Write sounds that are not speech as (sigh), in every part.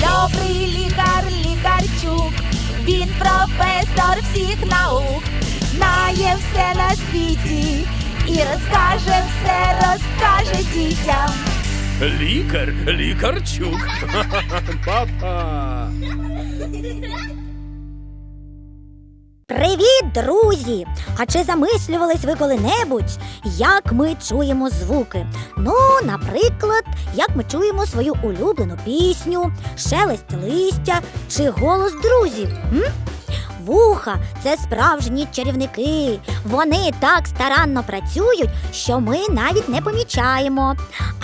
Добрий лікар, лікарчук, він професор всіх наук, знає все на світі і розкаже все, розкаже дітям. Лікар, лікарчук. (laughs) Папа. (laughs) Привіт, друзі! А чи замислювались ви коли-небудь, як ми чуємо звуки? Ну, наприклад, як ми чуємо свою улюблену пісню, шелест листя чи голос друзів? М? Вуха це справжні чарівники. Вони так старанно працюють, що ми навіть не помічаємо.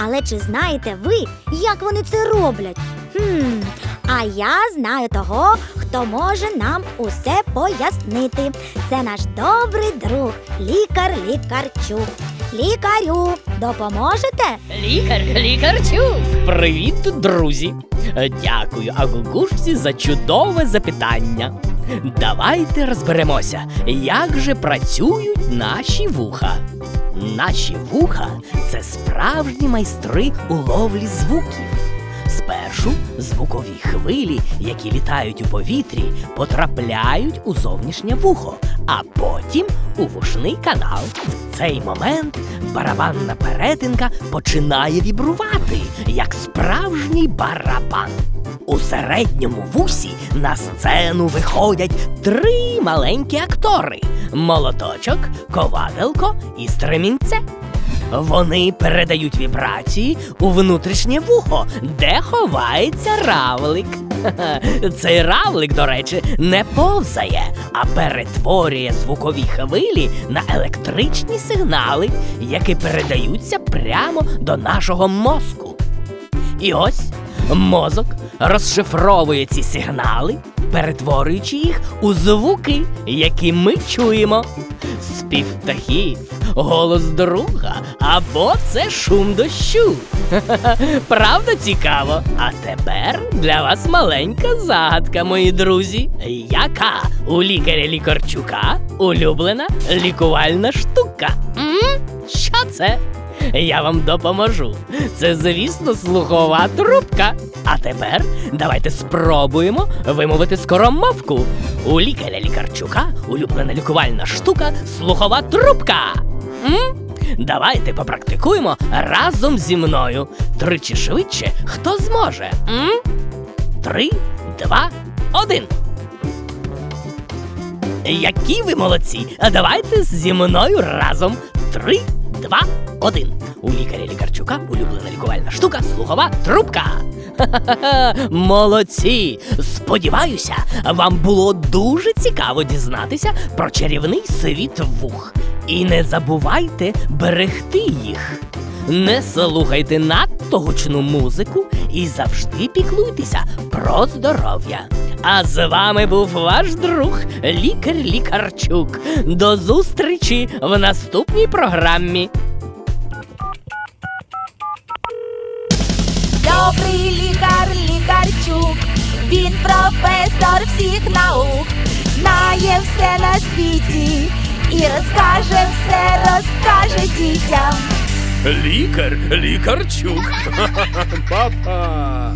Але чи знаєте ви, як вони це роблять? Хм, а я знаю того, хто може нам усе пояснити. Це наш добрий друг, лікар Лікарчук. Лікарю, допоможете? Лікар, лікарчук! Привіт, друзі! Дякую Агугушці за чудове запитання. Давайте розберемося, як же працюють наші вуха. Наші вуха це справжні майстри у ловлі звуків. Спершу звукові хвилі, які літають у повітрі, потрапляють у зовнішнє вухо, а потім у вушний канал. В цей момент барабанна перетинка починає вібрувати, як справжній барабан. У середньому вусі на сцену виходять три маленькі актори: молоточок, коваделко і стремінце. Вони передають вібрації у внутрішнє вухо, де ховається равлик. (laughs) Цей равлик, до речі, не повзає, а перетворює звукові хвилі на електричні сигнали, які передаються прямо до нашого мозку. І ось мозок розшифровує ці сигнали, перетворюючи їх у звуки, які ми чуємо. Спів птахів, голос друга, або це шум дощу. (laughs) Правда цікаво? А тепер для вас маленька загадка, мої друзі. Яка у лікаря лікарчука улюблена лікувальна штука? Що це? Я вам допоможу. Це, звісно, слухова трубка. А тепер давайте спробуємо вимовити скоромовку. У лікаря лікарчука улюблена лікувальна штука слухова трубка. М? Давайте попрактикуємо разом зі мною. Тричі швидше, хто зможе. М? Три, два, один. Які ви молодці! Давайте зі мною разом. Три, два, один. У лікаря лікарчука улюблена лікувальна штука слухова трубка. Ха-ха-ха, Молодці! Сподіваюся, вам було дуже цікаво дізнатися про чарівний світ вух. І не забувайте берегти їх. Не слухайте надто гучну музику і завжди піклуйтеся про здоров'я. А з вами був ваш друг лікар Лікарчук. До зустрічі в наступній програмі. Добрий лікар, лікарчук, він професор всіх наук, знає все на світі і розкаже все, розкаже дітям. Лікар, лікарчук. (laughs) Папа.